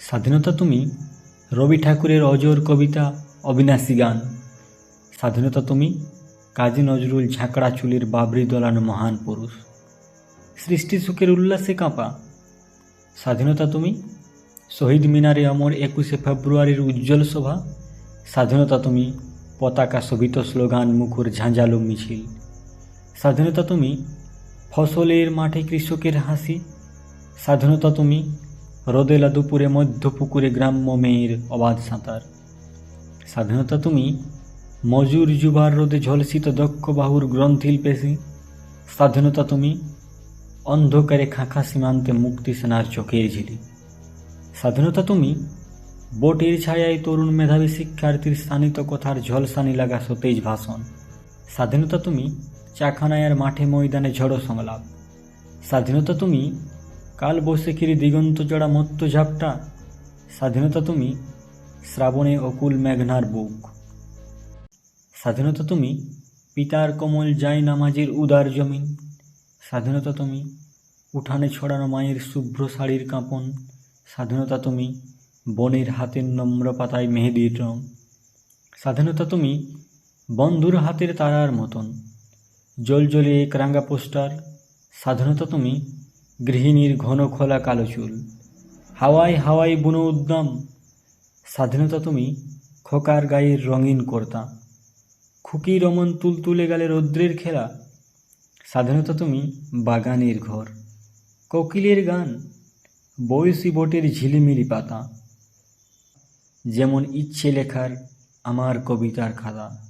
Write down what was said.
স্বাধীনতা তুমি? রবি ঠাকুরের অজর কবিতা, অবিনাশী গান। স্বাধীনতা তুমি? কাজী নজরুল ঝাঁকড়া চুলের বাবরি দোলানো মহান পুরুষ। সৃষ্টি সুখের উল্লাসে কাঁপা। স্বাধীনতা তুমি? শহীদ মিনারে অমর একুশে ফেব্রুয়ারির উজ্জ্বল শোভা। স্বাধীনতা তুমি? পতাকা শোভিত স্লোগান মুখর ঝাঁঝালো মিছিল। স্বাধীনতা তুমি? ফসলের মাঠে কৃষকের হাসি। স্বাধীনতা তুমি? রোদেলা দুপুরে মধ্য পুকুরে গ্রাম্য মেয়ের অবাধ সাঁতার। স্বাধীনতা তুমি মজুর যুবার রোদে ঝলসিত দক্ষ বাহুর গ্রন্থিল পেশি। স্বাধীনতা তুমি অন্ধকারে খাঁখা সীমান্তে মুক্তি সেনার চোখের ঝিলি। স্বাধীনতা তুমি বোটের ছায়ায় তরুণ মেধাবী শিক্ষার্থীর স্থানিত কথার ঝলসানি লাগা সতেজ ভাষণ। স্বাধীনতা তুমি চাখানায়ার মাঠে ময়দানে ঝড়ো সংলাপ। স্বাধীনতা তুমি কাল বৈশাখীর দিগন্ত জোড়া মত্ত ঝাপটা, স্বাধীনতা তুমি শ্রাবণে অকুল মেঘনার বুক। স্বাধীনতা তুমি পিতার কোমল যায় নামাজের উদার জমিন। স্বাধীনতা তুমি উঠানে ছড়ানো মায়ের শুভ্র শাড়ির কাঁপন। স্বাধীনতা তুমি বনের হাতের নম্র পাতায় মেহেদির রং। স্বাধীনতা তুমি বন্ধুর হাতের তারার মতন। জলজলে এক রাঙ্গা পোস্টার। স্বাধীনতা তুমি গৃহিণীর ঘন খোলা কালো চুল। হাওয়ায় হাওয়ায় বুনো উদ্যম। স্বাধীনতা তুমি খোকার গায়ের রঙিন কর্তা। খুকি রমন তুলতুলে গেলে রৌদ্রের খেলা। স্বাধীনতা তুমি বাগানের ঘর। কোকিলের গান, বয়সী বটের ঝিলিমিলি পাতা। যেমন ইচ্ছে লেখার আমার কবিতার খাতা